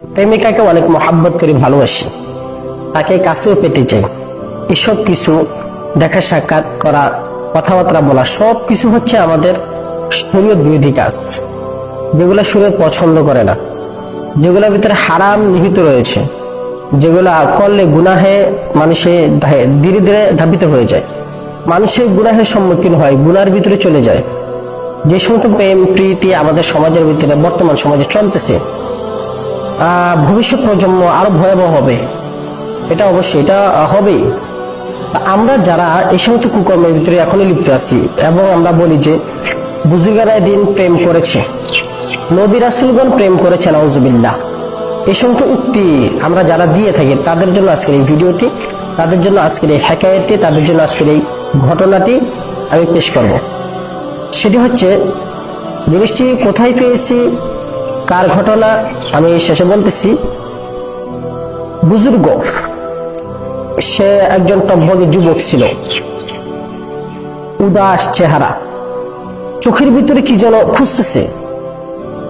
প্রেমিকাকে অনেক মহাব্বত করে ভালোবাসি। তাকে কাছেও পেতে চাই। এসব কিছু দেখা সাক্ষাৎ করা, কথাবার্তা বলা, সব কিছু হচ্ছে আমাদের শরীয়ত বিরোধী কাজ। যেগুলো শরীয়ত পছন্দ করে না। যেগুলোর ভিতরে হারাম নিহিত রয়েছে। যেগুলা করলে গুনাহে মানুষে ধীরে ধীরে ধাবিত হয়ে যায়। মানুষের গুনাহের সম্মুখীন হয়, গুনার ভিতরে চলে যায়। যে সমস্ত প্রেম, প্রীতি আমাদের সমাজের ভিতরে, বর্তমান সমাজে চলতেছে ভবিষ্যৎ প্রজন্ম আরও ভয়াবহ হবে। এটা অবশ্যই, এটা হবেই। আমরা যারা এই সমস্ত কুকর্মের ভিতরে এখনই লিপ্ত আছি, এবং আমরা বলি যে বুজুর্গারা দিন প্রেম করেছে। নবী রাসুলগণ প্রেম করেছে নওজুবিল্লাহ এই সমস্ত উক্তি আমরা যারা দিয়ে থাকি, তাদের জন্য আজকের এই ভিডিওটি, তাদের জন্য আজকের এই হ্যাকায়তটি তাদের জন্য আজকের এই ঘটনাটি আমি পেশ করব। সেটি হচ্ছে, জিনিসটি কোথায় পেয়েছি কার ঘটনা? আমি শেষে বলতেছি, বুজুর্গ, সে একজন টব্বগী যুবক ছিল। উদাস চেহারা। চোখের ভিতরে কি যেন খুঁজতেছে?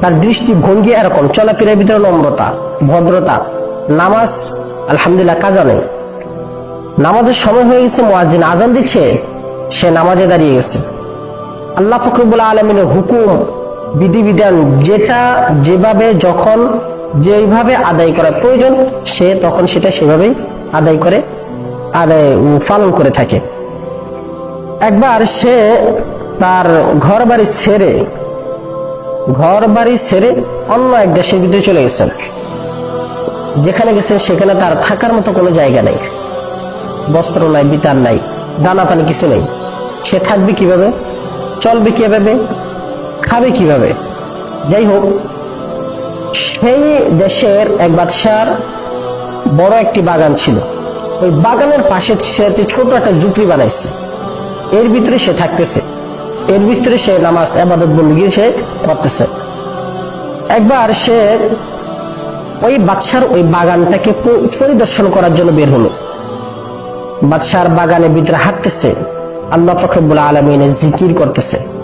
তার দৃষ্টি ভঙ্গি এরকম, চলাফেরার ভিতরে নম্রতা, ভদ্রতা, নামাজ, আলহামদুলিল্লাহ, কাজা নেই। নামাজের সময় হয়ে গেছে মোয়াজিন আজান দিচ্ছে, সে নামাজে দাঁড়িয়ে গেছে। আল্লাহ ফখরুল আলমিনের হুকুম বিধিবিধান যেটা, যেভাবে যখন যেভাবে আদায় করা প্রয়োজন, সে তখন সেটা সেভাবেই আদায় করে, আদায় পালন করে থাকে। একবার সে তার ঘর বাড়ি ছেড়ে ঘর বাড়ি ছেড়ে অন্য এক দেশের ভিতরে চলে গেছেন। যেখানে গেছেন সেখানে তার থাকার মতো কোনো জায়গা নেই। বস্ত্র নাই বিতার নাই, দানা পানি কিছু নেই। সে থাকবে কীভাবে? চলবে কীভাবে? খাবে কীভাবে? যাই হোক, সেই দেশের এক বাদশার বড় একটি বাগান ছিল। ওই বাগানের পাশে সে ছোট একটা ঝুপড়ি বানাইছে। এর ভিতরে সে থাকতেছে। এর ভিতরে সে নামাজ, আবাদত, বন্দী সে করতেছে। একবার সে ওই বাদশার ওই বাগানটাকে পরিদর্শন করার জন্য বের হলো। বাদশার বাগানের ভিতরে হাঁটতেছে। আল্লাহ ফখরবুল আলমিনের জিকির করতেছে।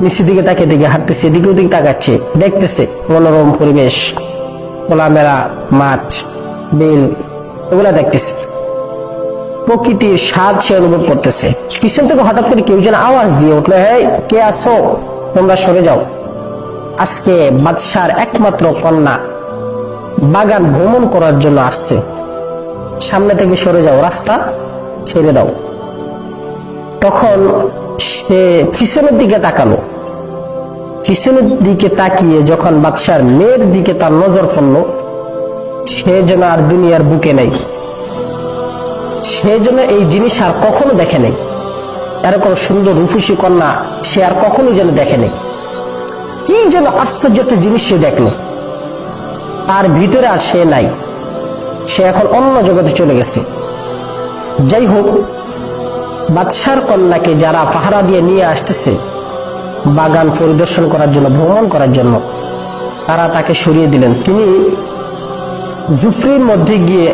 নিচের দিকে তাকে দিকে হাঁটতেছে, এদিকে ওদিকে তাকাচ্ছে, দেখতেছে মনোরম পরিবেশ, খোলামেলা মাঠ, বিল, এগুলা দেখতেছে। প্রকৃতির স্বাদ সে অনুভব করতেছে। পিছন থেকে হঠাৎ করে কেউ যেন আওয়াজ দিয়ে উঠল হ্যাঁ কে আসো তোমরা সরে যাও। আজকে বাদশার একমাত্র কন্যা বাগান ভ্রমণ করার জন্য আসছে। সামনে থেকে সরে যাও, রাস্তা ছেড়ে দাও। তখন সে পিছনের দিকে তাকালো। পিছনের দিকে তাকিয়ে যখন বাদশার মেয়ের দিকে তার নজর পড়ল, সে যেন আর দুনিয়ার বুকে নেই। সে যেন এই জিনিস আর কখনো দেখে নেই। এরকম সুন্দর রূপসী কন্যা সে আর কখনো যেন দেখে নেই। কি যেন আশ্চর্য একটা জিনিস সে দেখল। তার ভিতরে আর সে নাই। সে এখন অন্য জগতে চলে গেছে। যাই হোক বাদশার কন্যাকে যারা পাহারা দিয়ে নিয়ে আসতেছে, বাগান পরিদর্শন করার জন্য, ভ্রমণ করার জন্য, তারা তাকে সরিয়ে দিলেন। তিনি জুফরির মধ্যে গিয়ে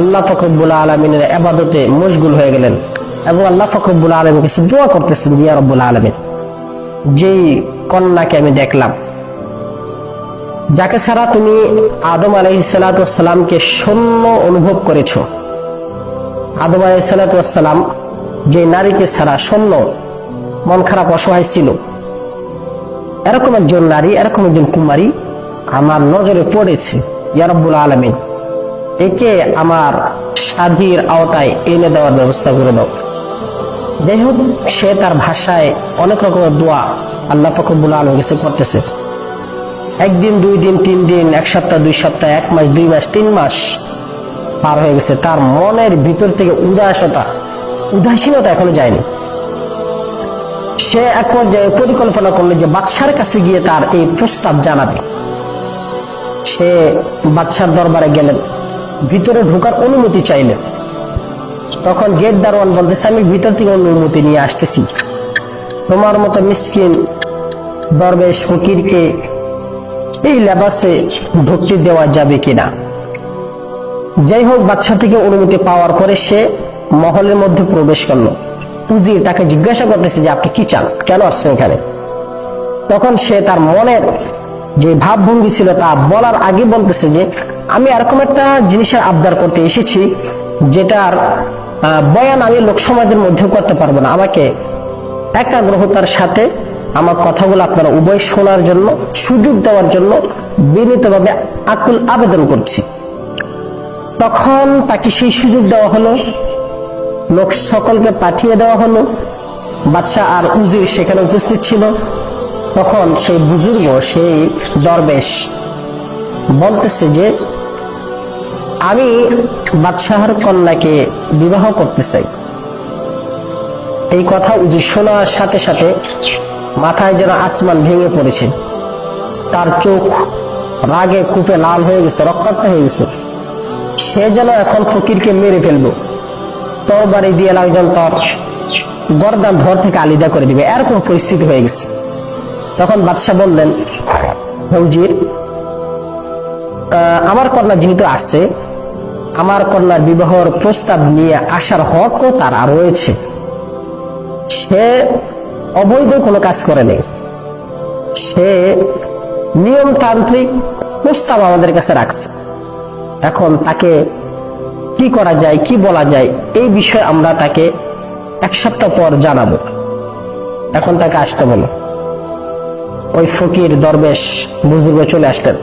আল্লাহ ফকরবুল্লাহ আলমিনের আবাদতে মশগুল হয়ে গেলেন এবং আল্লাহ ফকরবুল্লাহ আলমীর কাছে দোয়া করতেছেন জিয়া রব্বুল আলমিন, যেই কন্যাকে আমি দেখলাম, যাকে ছাড়া তুমি আদম আলহিসালামকে শূন্য অনুভব করেছ, আদম আলহিসালাম যে নারীকে ছাড়া শূন্য মন খারাপ অসহায় ছিল। এরকম একজন নারী, এরকম একজন কুমারী আমার নজরে পড়েছে ইয়ারব্বুল আলমিন। একে আমার সাধীর আওতায় এনে দেওয়ার ব্যবস্থা করে দাও। যাই সে তার ভাষায় অনেক রকমের দোয়া আল্লাহ ফকরবুল আলম কাছে করতেছে। একদিন, দুই দিন, তিন দিন, এক সপ্তাহ, দুই সপ্তাহ, এক মাস, দুই মাস, তিন মাস পার হয়ে গেছে। তার মনের ভিতর থেকে উদাসতা উদাসীনতা এখনও যায়নি। সে এক পর্যায়ে পরিকল্পনা করল যে বাদশার কাছে গিয়ে তার এই প্রস্তাব জানাবে। সে বাদশার দরবারে গেলেন। ভিতরে ঢোকার অনুমতি চাইলেন। তখন গেট দারোয়ান বলতেছে, আমি ভিতর থেকে অনুমতি নিয়ে আসতেছি। তোমার মতো মিসকিন, দরবেশ, ফকিরকে এই লেবাসে ঢুকতে দেওয়া যাবে কিনা? যাই হোক বাচ্চা থেকে অনুমতি পাওয়ার পরে সে মহলের মধ্যে প্রবেশ করল। উজির তাকে জিজ্ঞাসা করতেছে যে, আপনি কি চান? কেন আসছেন এখানে? তখন সে তার মনের যে ভাবভঙ্গি ছিল তা বলার আগে বলতেছে যে, আমি এরকম একটা জিনিসের আবদার করতে এসেছি যেটার বয়ান আমি লোক সমাজের মধ্যে করতে পারব না। আমাকে একাগ্রহতার সাথে আমার কথাগুলো আপনারা উভয় শোনার জন্য, সুযোগ দেওয়ার জন্য বিনীতভাবে আকুল আবেদন করছি। তখন তাকে সেই সুযোগ দেওয়া হলো লোক সকলকে পাঠিয়ে দেওয়া হলো। বাদশাহ আর উজির সেখানে উপস্থিত ছিল। তখন সেই বুজুর্গ সেই দরবেশ বলতেছে যে, আমি বাদশাহর কন্যাকে বিবাহ করতে চাই। এই কথা উজির শোনার সাথে সাথে মাথায় যেন আসমান ভেঙে পড়েছে। তার চোখ রাগে কুপে লাল হয়ে গেছে, রক্তাক্ত হয়ে গেছে। সে যেন এখন ফকিরকে মেরে ফেলব। তরবারি দিয়ে একজন তার। থেকে আলিদা করে দিবে। এরকম পরিস্থিতি হয়ে গেছে। তখন বাদশাহ বললেন ফৌজির আমার কন্যা যেহেতু আসছে আমার কন্যার বিবাহর প্রস্তাব নিয়ে আসার হকও তার রয়েছে। সে অবৈধ কোনো কাজ করেনি সে নিয়মতান্ত্রিক প্রস্তাব আমাদের কাছে রাখছে। এখন তাকে কি করা যায়, কি বলা যায়, এই বিষয়ে আমরা তাকে এক সপ্তাহ পর জানাব। এখন তাকে আসতে বলো। ওই ফকির, দরবেশ, বুজুর্গ চলে আসতেন